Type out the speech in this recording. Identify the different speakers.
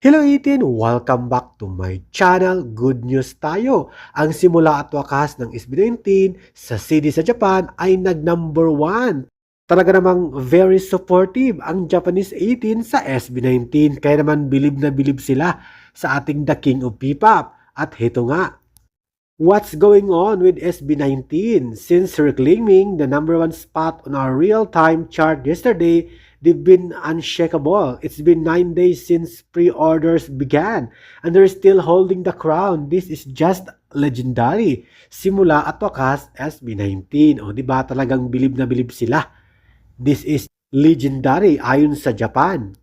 Speaker 1: Hello 18! Welcome back to my channel. Good news tayo. Ang simula at wakas ng SB19 sa CD sa Japan ay nag number 1. Talaga namang very supportive ang Japanese 18 sa SB19. Kaya naman bilib na bilib sila sa ating The King of P-Pop. At heto nga, What's going on with SB19? Since reclaiming the number one spot on our real-time chart yesterday, they've been unshakable. It's been nine days since pre-orders began, and they're still holding the crown. This is just legendary. Simula at wakas, SB19. O, di ba talagang bilib na bilib sila? This is legendary ayon sa Japan.